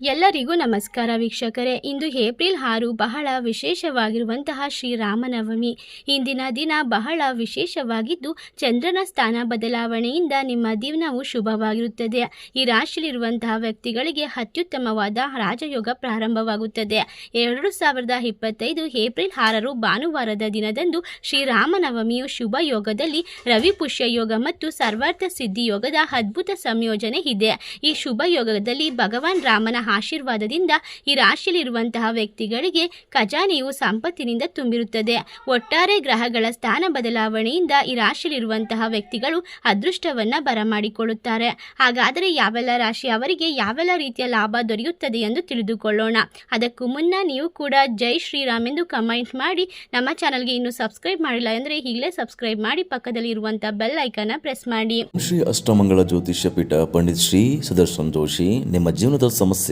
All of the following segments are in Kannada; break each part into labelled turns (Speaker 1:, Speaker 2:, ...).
Speaker 1: ಎಲ್ಲರಿಗೂ ನಮಸ್ಕಾರ ವೀಕ್ಷಕರೇ. ಇಂದು ಏಪ್ರಿಲ್ ಆರು ಬಹಳ ವಿಶೇಷವಾಗಿರುವಂತಹ ಶ್ರೀರಾಮನವಮಿ ಇಂದಿನ ದಿನ ಬಹಳ ವಿಶೇಷವಾಗಿದ್ದು, ಚಂದ್ರನ ಸ್ಥಾನ ಬದಲಾವಣೆಯಿಂದ ನಿಮ್ಮ ದಿನವು ಶುಭವಾಗಿರುತ್ತದೆ. ಈ ರಾಶಿಯಲ್ಲಿರುವಂತಹ ವ್ಯಕ್ತಿಗಳಿಗೆ ಅತ್ಯುತ್ತಮವಾದ ರಾಜಯೋಗ ಪ್ರಾರಂಭವಾಗುತ್ತದೆ. ಎರಡು ಸಾವಿರದ ಇಪ್ಪತ್ತೈದು ಏಪ್ರಿಲ್ ಆರರು ಭಾನುವಾರದ ದಿನದಂದು ಶ್ರೀರಾಮನವಮಿಯು ಶುಭ ಯೋಗದಲ್ಲಿ ರವಿ ಪುಷ್ಯ ಯೋಗ ಮತ್ತು ಸರ್ವಾರ್ಥ ಸಿದ್ಧಿ ಯೋಗದ ಅದ್ಭುತ ಸಂಯೋಜನೆ ಇದೆ. ಈ ಶುಭ ಯೋಗದಲ್ಲಿ ಭಗವಾನ್ ರಾಮನ ಆಶೀರ್ವಾದದಿಂದ ಈ ರಾಶಿಯಲ್ಲಿರುವಂತಹ ವ್ಯಕ್ತಿಗಳಿಗೆ ಖಜಾನೆಯು ಸಂಪತ್ತಿನಿಂದ ತುಂಬಿರುತ್ತದೆ. ಒಟ್ಟಾರೆ ಗ್ರಹಗಳ ಸ್ಥಾನ ಬದಲಾವಣೆಯಿಂದ ಈ ರಾಶಿಯಲ್ಲಿರುವಂತಹ ವ್ಯಕ್ತಿಗಳು ಅದೃಷ್ಟವನ್ನ ಬರಮಾಡಿಕೊಳ್ಳುತ್ತಾರೆ. ಹಾಗಾದರೆ ಯಾವೆಲ್ಲ ರಾಶಿ ಅವರಿಗೆ ಯಾವೆಲ್ಲ ರೀತಿಯ ಲಾಭ ದೊರೆಯುತ್ತದೆ ಎಂದು ತಿಳಿದುಕೊಳ್ಳೋಣ. ಅದಕ್ಕೂ ಮುನ್ನ ನೀವು ಕೂಡ ಜೈ ಶ್ರೀರಾಮ್ ಎಂದು ಕಮೆಂಟ್ ಮಾಡಿ. ನಮ್ಮ ಚಾನಲ್ಗೆ ಇನ್ನು ಸಬ್ಸ್ಕ್ರೈಬ್ ಮಾಡಿಲ್ಲ ಅಂದರೆ ಈಗಲೇ ಸಬ್ಸ್ಕ್ರೈಬ್ ಮಾಡಿ. ಪಕ್ಕದಲ್ಲಿ ಇರುವಂತಹ ಬೆಲ್ ಐಕನ್ ಪ್ರೆಸ್ ಮಾಡಿ.
Speaker 2: ಶ್ರೀ ಅಷ್ಟಮಂಗಳ ಜ್ಯೋತಿಷ್ಯ ಪೀಠ ಪಂಡಿತ್ ಶ್ರೀ ಸುದರ್ಶನ್ ಜೋಶಿ, ನಿಮ್ಮ ಜೀವನದ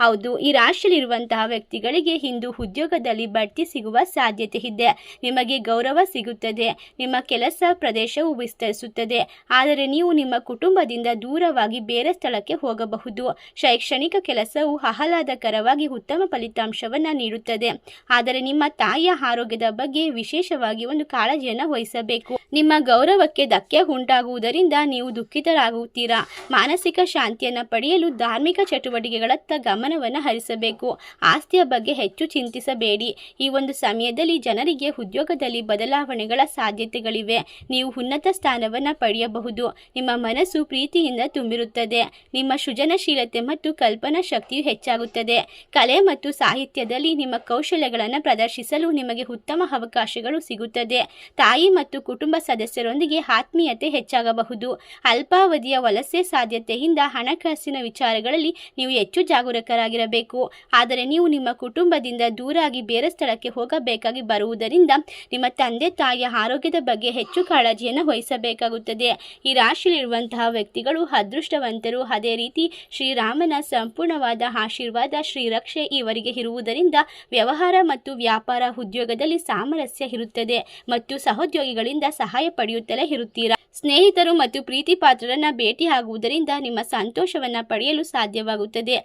Speaker 1: ಹೌದು, ಈ ರಾಶಿಯಲ್ಲಿರುವಂತಹ ವ್ಯಕ್ತಿಗಳಿಗೆ ಇಂದು ಉದ್ಯೋಗದಲ್ಲಿ ಬಡ್ತಿ ಸಿಗುವ ಸಾಧ್ಯತೆ ಇದೆ. ನಿಮಗೆ ಗೌರವ ಸಿಗುತ್ತದೆ, ನಿಮ್ಮ ಕೆಲಸ ಪ್ರದೇಶವು ವಿಸ್ತರಿಸುತ್ತದೆ. ಆದರೆ ನೀವು ನಿಮ್ಮ ಕುಟುಂಬದಿಂದ ದೂರವಾಗಿ ಬೇರೆ ಸ್ಥಳಕ್ಕೆ ಹೋಗಬಹುದು. ಶೈಕ್ಷಣಿಕ ಕೆಲಸವು ಆಹ್ಲಾದಕರವಾಗಿ ಉತ್ತಮ ಫಲಿತಾಂಶವನ್ನು ನೀಡುತ್ತದೆ. ಆದರೆ ನಿಮ್ಮ ತಾಯಿಯ ಆರೋಗ್ಯದ ಬಗ್ಗೆ ವಿಶೇಷವಾಗಿ ಒಂದು ಕಾಳಜಿಯನ್ನು ವಹಿಸಬೇಕು. ನಿಮ್ಮ ಗೌರವಕ್ಕೆ ಧಕ್ಕೆ ಉಂಟಾಗುವುದರಿಂದ ನೀವು ದುಃಖಿತರಾಗುತ್ತೀರಾ? ಮಾನಸಿಕ ಶಾಂತಿಯನ್ನು ಪಡೆಯಲು ಧಾರ್ಮಿಕ ಚಟುವಟಿಕೆಗಳತ್ತ ಗಮನವನ್ನು ಹರಿಸಬೇಕು. ಆಸ್ತಿಯ ಬಗ್ಗೆ ಹೆಚ್ಚು ಚಿಂತಿಸಬೇಡಿ. ಈ ಒಂದು ಸಮಯದಲ್ಲಿ ಜನರಿಗೆ ಉದ್ಯೋಗದಲ್ಲಿ ಬದಲಾವಣೆಗಳ ಸಾಧ್ಯತೆಗಳಿವೆ. ನೀವು ಉನ್ನತ ಸ್ಥಾನವನ್ನು ಪಡೆಯಬಹುದು. ನಿಮ್ಮ ಮನಸ್ಸು ಪ್ರೀತಿಯಿಂದ ತುಂಬಿರುತ್ತದೆ. ನಿಮ್ಮ ಸೃಜನಶೀಲತೆ ಮತ್ತು ಕಲ್ಪನಾ ಶಕ್ತಿಯು ಹೆಚ್ಚಾಗುತ್ತದೆ. ಕಲೆ ಮತ್ತು ಸಾಹಿತ್ಯದಲ್ಲಿ ನಿಮ್ಮ ಕೌಶಲ್ಯಗಳನ್ನು ಪ್ರದರ್ಶಿಸಲು ನಿಮಗೆ ಉತ್ತಮ ಅವಕಾಶಗಳು ಸಿಗುತ್ತದೆ. ತಾಯಿ ಮತ್ತು ಕುಟುಂಬ ಸದಸ್ಯರೊಂದಿಗೆ ಆತ್ಮೀಯತೆ ಹೆಚ್ಚಾಗಬಹುದು. ಅಲ್ಪಾವಧಿಯ ವಲಸೆ ಸಾಧ್ಯತೆಯಿಂದ ಹಣಕಾಸಿನ ವಿಚಾರಗಳಲ್ಲಿ ನೀವು ಹೆಚ್ಚು ಜಾಗರೂಕರಾಗಿರಬೇಕು ಆದರೆ ನೀವು ನಿಮ್ಮ ಕುಟುಂಬದಿಂದ ದೂರಾಗಿ ಬೇರೆ ಸ್ಥಳಕ್ಕೆ ಹೋಗಬೇಕಾಗಿ ಬರುವುದರಿಂದ ನಿಮ್ಮ ತಂದೆ ತಾಯಿಯ ಆರೋಗ್ಯದ ಬಗ್ಗೆ ಹೆಚ್ಚು ಕಾಳಜಿಯನ್ನು ವಹಿಸಬೇಕಾಗುತ್ತದೆ. ಈ ರಾಶಿಯಲ್ಲಿರುವಂತಹ ವ್ಯಕ್ತಿಗಳು ಅದೃಷ್ಟವಂತರು. ಅದೇ ರೀತಿ ಶ್ರೀರಾಮನ ಸಂಪೂರ್ಣವಾದ ಆಶೀರ್ವಾದ, ಶ್ರೀರಕ್ಷೆ ಇವರಿಗೆ ಇರುವುದರಿಂದ ವ್ಯವಹಾರ ಮತ್ತು ವ್ಯಾಪಾರ ಉದ್ಯೋಗದಲ್ಲಿ ಸಾಮರಸ್ಯ ಇರುತ್ತದೆ ಮತ್ತು ಸಹೋದ್ಯೋಗಿಗಳಿಂದ ಸಹಾಯ ಪಡೆಯುತ್ತಲೇ ಇರುತ್ತೀರಾ? ಸ್ನೇಹಿತರು ಮತ್ತು ಪ್ರೀತಿ ಪಾತ್ರರನ್ನ ಭೇಟಿ ಆಗುವುದರಿಂದ ನಿಮ್ಮ ಸಂತೋಷವನ್ನ ಪಡೆಯಲು ಸಾಧ್ಯವಾಗುತ್ತದೆ.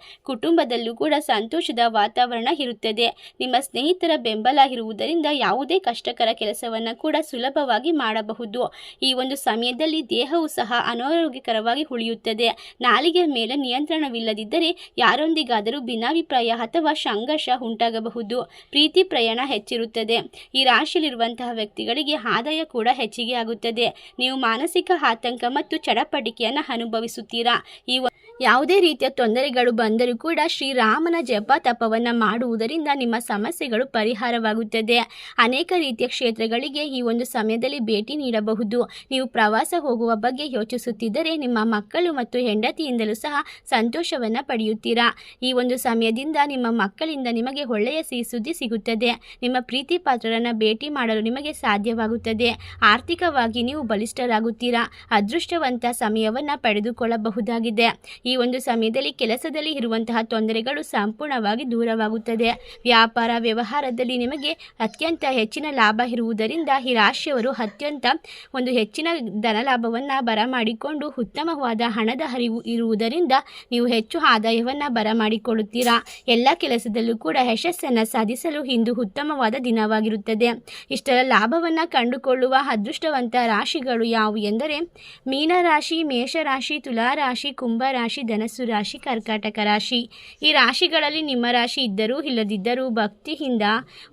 Speaker 1: ಕುಟುಂಬದಲ್ಲೂ ಕೂಡ ಸಂತೋಷದ ವಾತಾವರಣ ಇರುತ್ತದೆ. ನಿಮ್ಮ ಸ್ನೇಹಿತರ ಬೆಂಬಲ ಇರುವುದರಿಂದ ಯಾವುದೇ ಕಷ್ಟಕರ ಕೆಲಸವನ್ನು ಕೂಡ ಸುಲಭವಾಗಿ ಮಾಡಬಹುದು. ಈ ಒಂದು ಸಮಯದಲ್ಲಿ ದೇಹವು ಸಹ ಅನಾರೋಗ್ಯಕರವಾಗಿ ಉಳಿಯುತ್ತದೆ. ನಾಲಿಗೆ ಮೇಲೆ ನಿಯಂತ್ರಣವಿಲ್ಲದಿದ್ದರೆ ಯಾರೊಂದಿಗಾದರೂ ಭಿನ್ನಾಭಿಪ್ರಾಯ ಅಥವಾ ಸಂಘರ್ಷ ಉಂಟಾಗಬಹುದು. ಪ್ರೀತಿ ಪ್ರಯಾಣ ಹೆಚ್ಚಿರುತ್ತದೆ. ಈ ರಾಶಿಯಲ್ಲಿರುವಂತಹ ವ್ಯಕ್ತಿಗಳಿಗೆ ಆದಾಯ ಕೂಡ ಹೆಚ್ಚಿಗೆ ಆಗುತ್ತದೆ ನೀವು ಮಾನಸಿಕ ಆತಂಕ ಮತ್ತು ಚಡಪಟಿಕೆಯನ್ನು ಅನುಭವಿಸುತ್ತೀರಾ? ಈ ಯಾವುದೇ ರೀತಿಯ ತೊಂದರೆಗಳು ಬಂದರೂ ಕೂಡ ಶ್ರೀರಾಮನ ಜಪ ತಪವನ್ನು ಮಾಡುವುದರಿಂದ ನಿಮ್ಮ ಸಮಸ್ಯೆಗಳು ಪರಿಹಾರವಾಗುತ್ತದೆ. ಅನೇಕ ರೀತಿಯ ಕ್ಷೇತ್ರಗಳಿಗೆ ಈ ಒಂದು ಸಮಯದಲ್ಲಿ ಭೇಟಿ ನೀಡಬಹುದು. ನೀವು ಪ್ರವಾಸ ಹೋಗುವ ಬಗ್ಗೆ ಯೋಚಿಸುತ್ತಿದ್ದರೆ ನಿಮ್ಮ ಮಕ್ಕಳು ಮತ್ತು ಹೆಂಡತಿಯಿಂದಲೂ ಸಹ ಸಂತೋಷವನ್ನು ಪಡೆಯುತ್ತೀರಾ? ಈ ಒಂದು ಸಮಯದಿಂದ ನಿಮ್ಮ ಮಕ್ಕಳಿಂದ ನಿಮಗೆ ಒಳ್ಳೆಯ ಸಿಹಿ ಸುದ್ದಿ ಸಿಗುತ್ತದೆ. ನಿಮ್ಮ ಪ್ರೀತಿ ಪಾತ್ರರನ್ನು ಭೇಟಿ ಮಾಡಲು ನಿಮಗೆ ಸಾಧ್ಯವಾಗುತ್ತದೆ. ಆರ್ಥಿಕವಾಗಿ ನೀವು ಬಲಿಷ್ಠರಾಗುತ್ತೀರಾ? ಅದೃಷ್ಟವಂತ ಸಮಯವನ್ನು ಪಡೆದುಕೊಳ್ಳಬಹುದಾಗಿದೆ. ಈ ಒಂದು ಸಮಯದಲ್ಲಿ ಕೆಲಸದಲ್ಲಿ ಇರುವಂತಹ ತೊಂದರೆಗಳು ಸಂಪೂರ್ಣವಾಗಿ ದೂರವಾಗುತ್ತದೆ. ವ್ಯಾಪಾರ ವ್ಯವಹಾರದಲ್ಲಿ ನಿಮಗೆ ಅತ್ಯಂತ ಹೆಚ್ಚಿನ ಲಾಭ ಇರುವುದರಿಂದ ಈ ರಾಶಿಯವರು ಅತ್ಯಂತ ಒಂದು ಹೆಚ್ಚಿನ ಧನಲಾಭವನ್ನು ಬರಮಾಡಿಕೊಂಡು ಉತ್ತಮವಾದ ಹಣದ ಹರಿವು ಇರುವುದರಿಂದ ನೀವು ಹೆಚ್ಚು ಆದಾಯವನ್ನು ಬರಮಾಡಿಕೊಳ್ಳುತ್ತೀರಾ. ಎಲ್ಲ ಕೆಲಸದಲ್ಲೂ ಕೂಡ ಯಶಸ್ಸನ್ನು ಸಾಧಿಸಲು ಇಂದು ಉತ್ತಮವಾದ ದಿನವಾಗಿರುತ್ತದೆ. ಇಷ್ಟರ ಲಾಭವನ್ನು ಕಂಡುಕೊಳ್ಳುವ ಅದೃಷ್ಟವಂತ ರಾಶಿಗಳು ಯಾವುವು ಎಂದರೆ ಮೀನರಾಶಿ, ಮೇಷರಾಶಿ, ತುಲಾರಾಶಿ, ಕುಂಭರಾಶಿ ಧನಸ್ಸು ರಾಶಿ, ಕರ್ಕಾಟಕ ರಾಶಿ. ಈ ರಾಶಿಗಳಲ್ಲಿ ನಿಮ್ಮ ರಾಶಿ ಇದ್ದರೂ ಇಲ್ಲದಿದ್ದರೂ ಭಕ್ತಿಯಿಂದ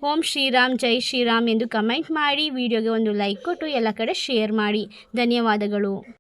Speaker 1: ಓಂ ಶ್ರೀರಾಮ್ ಜೈ ಶ್ರೀರಾಮ್ ಎಂದು ಕಮೆಂಟ್ ಮಾಡಿ, ವಿಡಿಯೋಗೆ ಒಂದು ಲೈಕ್ ಕೊಟ್ಟು ಎಲ್ಲ ಕಡೆ ಶೇರ್ ಮಾಡಿ. ಧನ್ಯವಾದಗಳು.